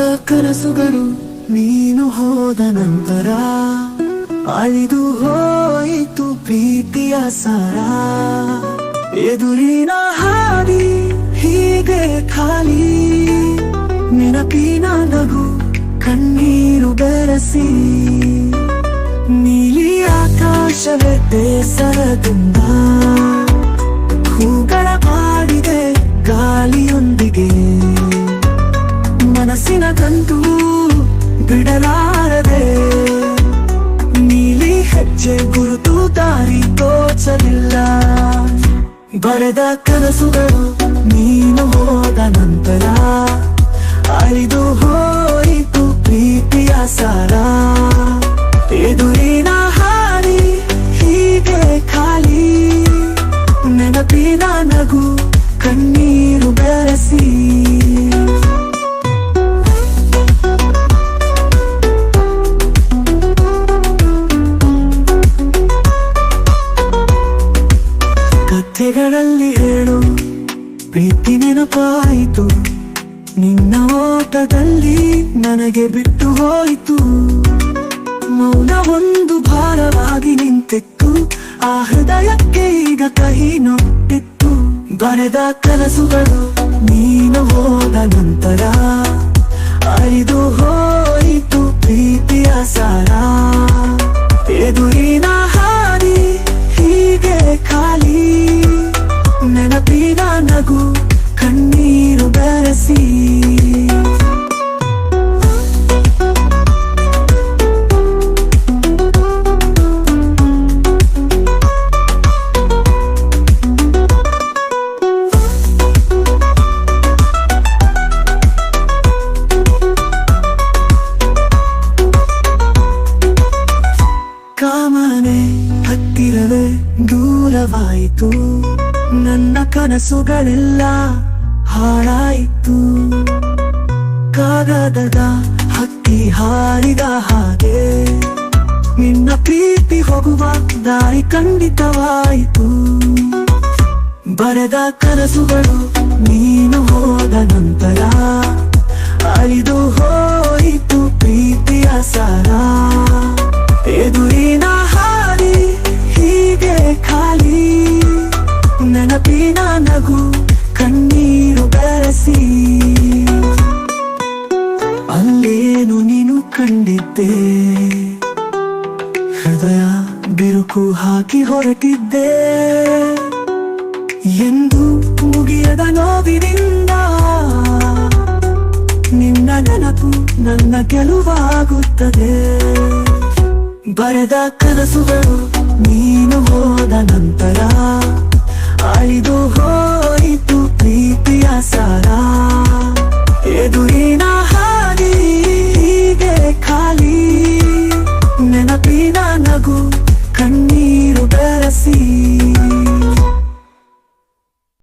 ಕನಸುಗಳು ನೀನು ಹೋದ ನಂತರ ಅಳಿದು ಹೋಯಿತು ಪ್ರೀತಿಯ ಸಾರ. ಎದುರಿನ ಹಾದಿ ಹೀಗೆ ಖಾಲಿ, ನೆನಪಿನ ನಗು ಕಣ್ಣೀರು ಬೆರೆಸಿ. ನೀಲಿ ಆಕಾಶವೇ ಬೇಸರದಿಂದ ಬರೆದ ಕನಸುಗಳು. ಕಥೆಗಳಲ್ಲಿ ಹೇಳು, ಪ್ರೀತಿ ನೆನಪಾಯಿತು. ನಿನ್ನ ಓಟದಲ್ಲಿ ನನಗೆ ಬಿಟ್ಟು ಹೋಯಿತು. ಮೌನ ಒಂದು ಭಾರವಾಗಿ ನಿಂತಿತ್ತು. ಆ ಹೃದಯಕ್ಕೆ ಈಗ ಕಹಿ ನೊಟ್ಟಿತ್ತು. ಬರೆದ ಕನಸುಗಳು ನೀನು ಹೋದ ನಂತರ ಕಾಮನೆ ಹತ್ತಿರವೇ ದೂರವಾಯಿತು. ನನ್ನ ಕನಸುಗಳೆಲ್ಲ ಹಾಳಾಯಿತು. ಕಾಗದದ ಹಕ್ಕಿ ಹಾರಿದ ಹಾಗೆ ನಿನ್ನ ಪ್ರೀತಿ ಹೋಗುವ ದಾರಿ ಖಂಡಿತವಾಯಿತು. ಬರೆದ ಕನಸುಗಳು ನೀನು ಹೋದ ನಂತರ ಅಳಿದು ಹೋಯಿತು ಹಾಕಿ ಹೊರಟಿದ್ದೆ. ಎಂದು ಮುಗಿಯದ ನೋವಿನಿಂದ ನಿನ್ನ ನೆನಪು ನನ್ನ ಗೆಲುವಾಗುತ್ತದೆ. ಬರೆದ ಕನಸುಗಳು ನೀನು ಹೋದ ನಂತರ ಅಳಿದು